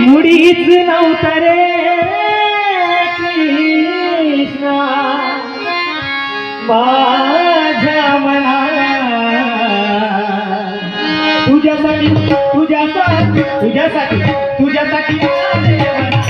मुडीच नव्हता रे माझ्या मना तुझ्यासाठी तुझ्यासाठी तुझ्यासाठी तुझ्यासाठी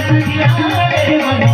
ಮನಸ್ಸಿಯಾರೆ ಮನ